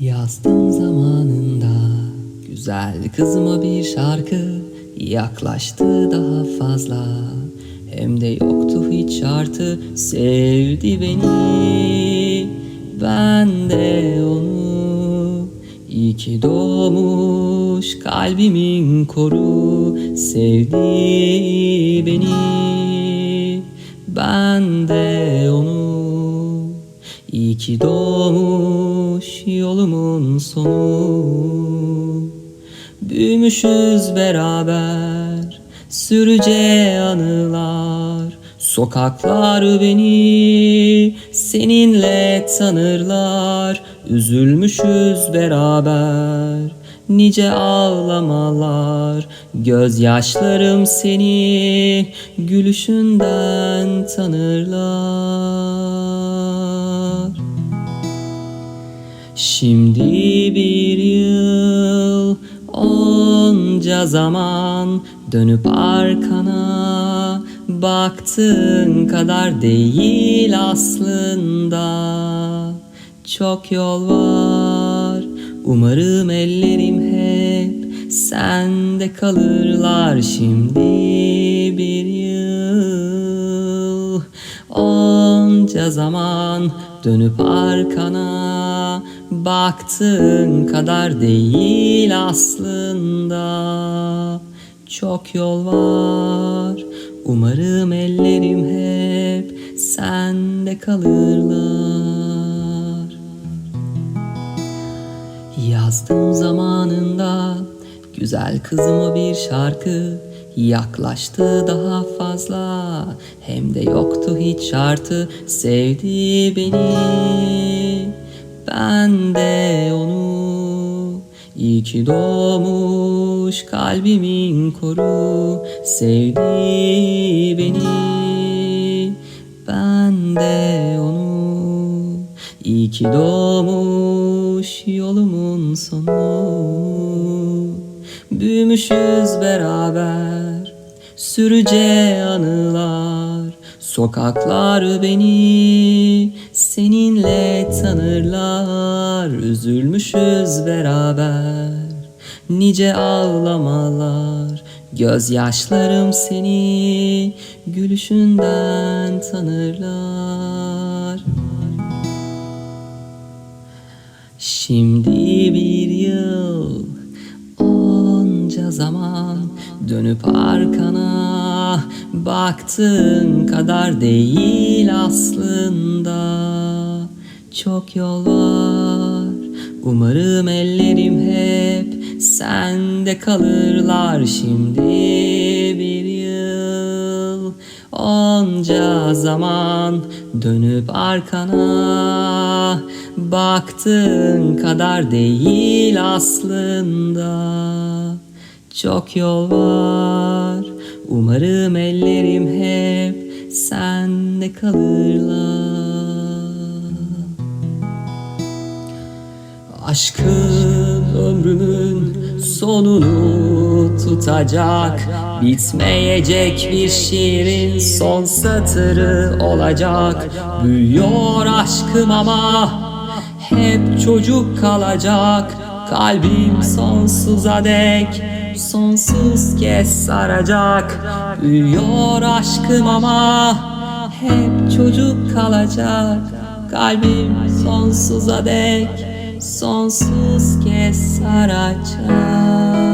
Yazdım zamanında. Güzel kızıma bir şarkı Yaklaştı daha fazla. Hem de yoktu hiç şartı Sevdi beni. Ben de onu İyi ki doğmuş kalbimin koru. Sevdi beni. Ben de onu İyi ki doğmuş yolumun sonu. Büyümüşüz beraber sürece anılar. Sokaklar beni seninle tanırlar. Üzülmüşüz beraber nice ağlamalar. Gözyaşlarım seni gülüşünden tanırlar. Şimdi bir yıl onca zaman dönüp arkana baktığın kadar değil aslında. Çok yol var umarım ellerim hep sende kalırlar şimdi bir yıl. Onca zaman dönüp arkana baktığın kadar değil aslında. Çok yol var. Umarım ellerim hep sende kalırlar Yazdım zamanında. Güzel kızıma bir şarkı Yaklaştı daha fazla. Hem de yoktu hiç şartı Sevdi beni. Ben de onu İyi ki doğmuş kalbimin koru. Sevdi beni. Ben de onu İyi ki doğmuş yolumun sonu. Büyümüşüz beraber. Sürece anılar. Sokaklar beni seninle tanırlar. Üzülmüşüz beraber. Nice ağlamalar. Gözyaşlarım seni gülüşünden tanırlar Şimdi bir yıl onca zaman dönüp arkana baktığın kadar değil aslında. Çok yol var. Umarım ellerim hep sende kalırlar. Şimdi bir yıl onca zaman dönüp arkana baktığın kadar değil aslında. Çok yol var. Umarım ellerim hep sende kalırlar. Aşkın ömrümün sonunu tutacak Bitmeyecek bir şiirin son satırı olacak. Büyüyor aşkım ama hep çocuk kalacak. Kalbim sonsuza dek sonsuz kez saracak. Büyüyor aşkım ama hep çocuk kalacak. Kalbim sonsuza dek sonsuz kez saracak